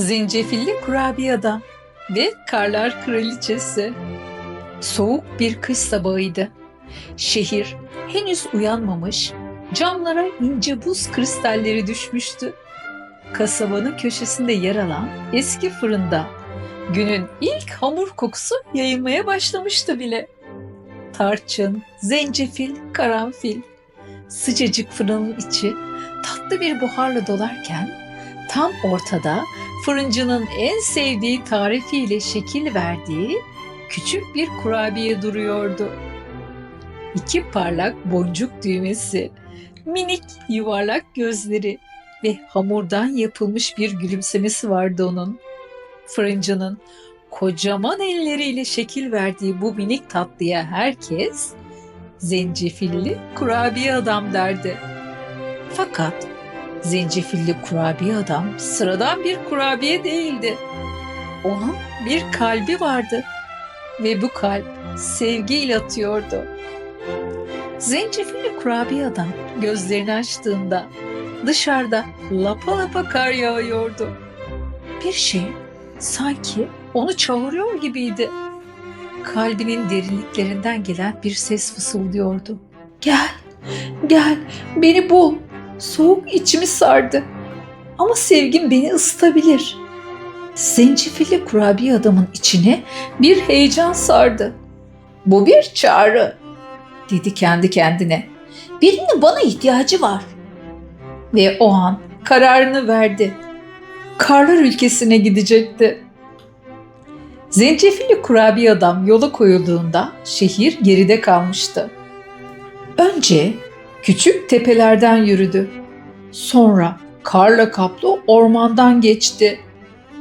Zencefilli kurabiye adam ve karlar kraliçesi. Soğuk bir kış sabahıydı. Şehir henüz uyanmamış, camlara ince buz kristalleri düşmüştü. Kasabanın köşesinde yer alan eski fırında günün ilk hamur kokusu yayılmaya başlamıştı bile. Tarçın, zencefil, karanfil. Sıcacık fırının içi tatlı bir buharla dolarken tam ortada fırıncının en sevdiği tarifiyle şekil verdiği küçük bir kurabiye duruyordu. İki parlak boncuk düğmesi, minik yuvarlak gözleri ve hamurdan yapılmış bir gülümsemesi vardı onun. Fırıncının kocaman elleriyle şekil verdiği bu minik tatlıya herkes zencefilli kurabiye adam derdi. Fakat zencefilli kurabiye adam sıradan bir kurabiye değildi. Onun bir kalbi vardı ve bu kalp sevgiyle atıyordu. Zencefilli kurabiye adam gözlerini açtığında dışarıda lapa lapa kar yağıyordu. Bir şey sanki onu çağırıyor gibiydi. Kalbinin derinliklerinden gelen bir ses fısıldıyordu. Gel, gel, beni bul. Soğuk içimi sardı. Ama sevgim beni ısıtabilir. Zencefilli kurabiye adamın içine bir heyecan sardı. Bu bir çağrı, dedi kendi kendine. Birinin bana ihtiyacı var. Ve o an kararını verdi. Karlar ülkesine gidecekti. Zencefilli kurabiye adam yola koyulduğunda şehir geride kalmıştı. Önce küçük tepelerden yürüdü. Sonra karla kaplı ormandan geçti.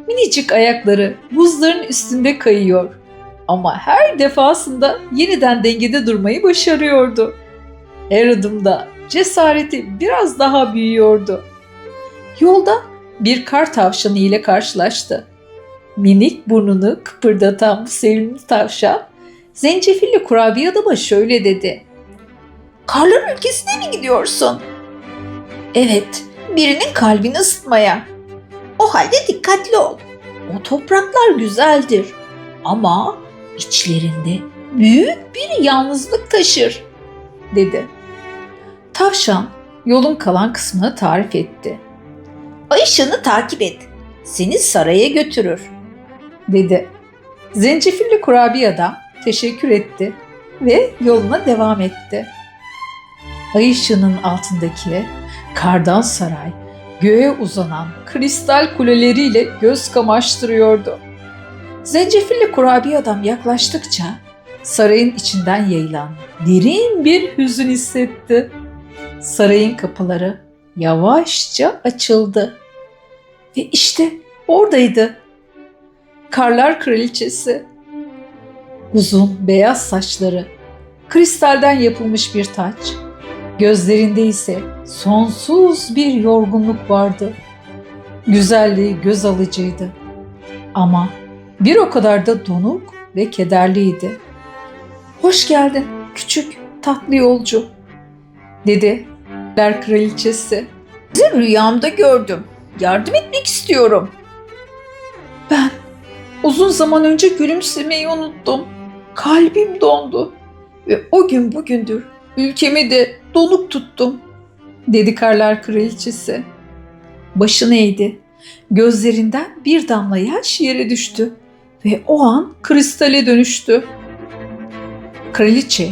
Minicik ayakları buzların üstünde kayıyor. Ama her defasında yeniden dengede durmayı başarıyordu. Her adımda cesareti biraz daha büyüyordu. Yolda bir kar tavşanı ile karşılaştı. Minik burnunu kıpırdatan bu sevimli tavşan, zencefilli kurabiye adama şöyle dedi. Karlar ülkesine mi gidiyorsun? Evet, birinin kalbini ısıtmaya. O halde dikkatli ol. O topraklar güzeldir ama içlerinde büyük bir yalnızlık taşır, dedi. Tavşan yolun kalan kısmını tarif etti. Işığını takip et. Seni saraya götürür, dedi. Zencefilli kurabiye adam teşekkür etti ve yoluna devam etti. Ay ışığının altındaki kardan saray, göğe uzanan kristal kuleleriyle göz kamaştırıyordu. Zencefilli kurabiye adam yaklaştıkça sarayın içinden yayılan derin bir hüzün hissetti. Sarayın kapıları yavaşça açıldı. Ve işte oradaydı. Karlar Kraliçesi. Uzun beyaz saçları, kristalden yapılmış bir taç, gözlerinde ise sonsuz bir yorgunluk vardı. Güzelliği göz alıcıydı. Ama bir o kadar da donuk ve kederliydi. Hoş geldin küçük tatlı yolcu, dedi der kraliçesi. Sizi rüyamda gördüm. Yardım etmek istiyorum. Ben uzun zaman önce gülümsemeyi unuttum. Kalbim dondu. Ve o gün bugündür ülkemi de donuk tuttum, dedi karlar kraliçesi. Başını eğdi. Gözlerinden bir damla yaş yere düştü ve o an kristale dönüştü. Kraliçe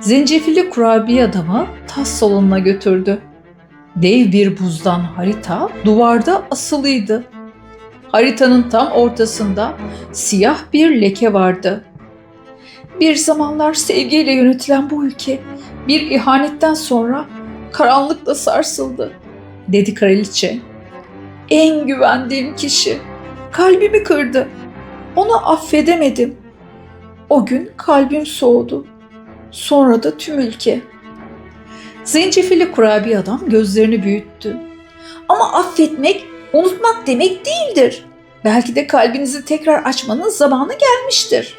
zencefilli kurabiye adamı tas salonuna götürdü. Dev bir buzdan harita duvarda asılıydı. Haritanın tam ortasında siyah bir leke vardı. Bir zamanlar sevgiyle yönetilen bu ülke bir ihanetten sonra karanlıkla sarsıldı, dedi kraliçe. En güvendiğim kişi kalbimi kırdı. Onu affedemedim. O gün kalbim soğudu. Sonra da tüm ülke. Zencefilli kurabiye adam gözlerini büyüttü. Ama affetmek, unutmak demek değildir. Belki de kalbinizi tekrar açmanın zamanı gelmiştir,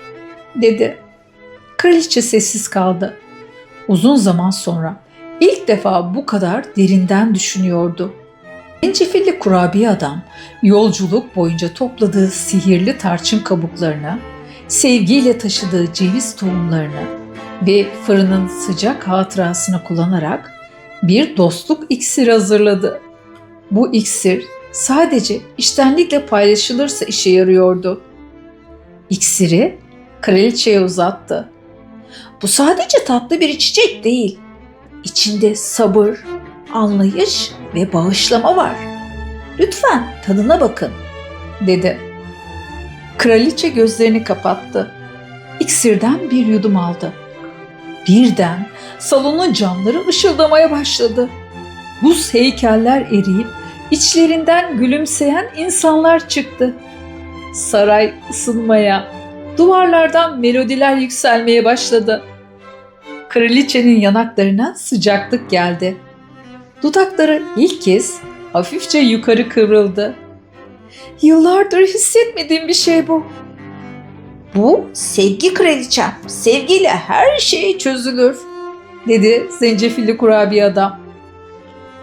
dedi. Kraliçe sessiz kaldı. Uzun zaman sonra ilk defa bu kadar derinden düşünüyordu. Zencefilli kurabiye adam yolculuk boyunca topladığı sihirli tarçın kabuklarını, sevgiyle taşıdığı ceviz tohumlarını ve fırının sıcak hatırasını kullanarak bir dostluk iksiri hazırladı. Bu iksir sadece içtenlikle paylaşılırsa işe yarıyordu. İksiri kraliçeye uzattı. Bu sadece tatlı bir içecek değil. İçinde sabır, anlayış ve bağışlama var. Lütfen tadına bakın, dedi. Kraliçe gözlerini kapattı. İksirden bir yudum aldı. Birden salonun camları ışıldamaya başladı. Buz heykeller eriyip içlerinden gülümseyen insanlar çıktı. Saray ısınmaya, duvarlardan melodiler yükselmeye başladı. Kraliçenin yanaklarına sıcaklık geldi. Dudakları ilk kez hafifçe yukarı kıvrıldı. Yıllardır hissetmediğim bir şey bu. Bu sevgi kraliçem. Sevgiyle her şey çözülür, dedi zencefilli kurabiye adam.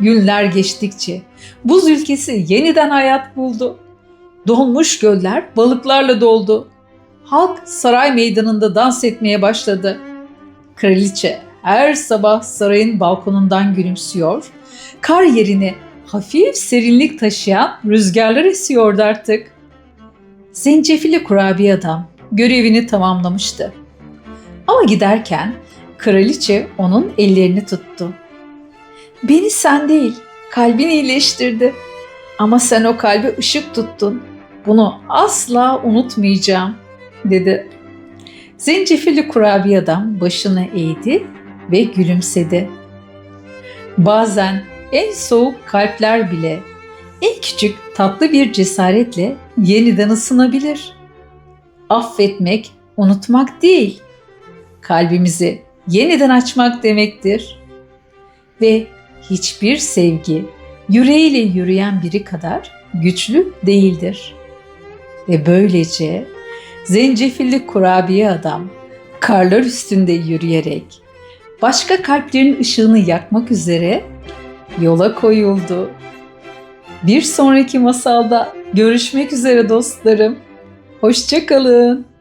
Günler geçtikçe buz ülkesi yeniden hayat buldu. Donmuş göller balıklarla doldu. Halk saray meydanında dans etmeye başladı. Kraliçe her sabah sarayın balkonundan gülümsüyor. Kar yerine hafif serinlik taşıyan rüzgarlar esiyordu artık. Zencefilli kurabiye adam görevini tamamlamıştı. Ama giderken kraliçe onun ellerini tuttu. Beni sen değil, kalbin iyileştirdi. Ama sen o kalbe ışık tuttun. Bunu asla unutmayacağım, dedi. Zencefilli kurabiye adam başını eğdi ve gülümsedi. Bazen en soğuk kalpler bile en küçük tatlı bir cesaretle yeniden ısınabilir. Affetmek, unutmak değil, kalbimizi yeniden açmak demektir. Ve hiçbir sevgi yüreğiyle yürüyen biri kadar güçlü değildir. Ve böylece zencefilli kurabiye adam karlar üstünde yürüyerek başka kalplerin ışığını yakmak üzere yola koyuldu. Bir sonraki masalda görüşmek üzere dostlarım. Hoşçakalın.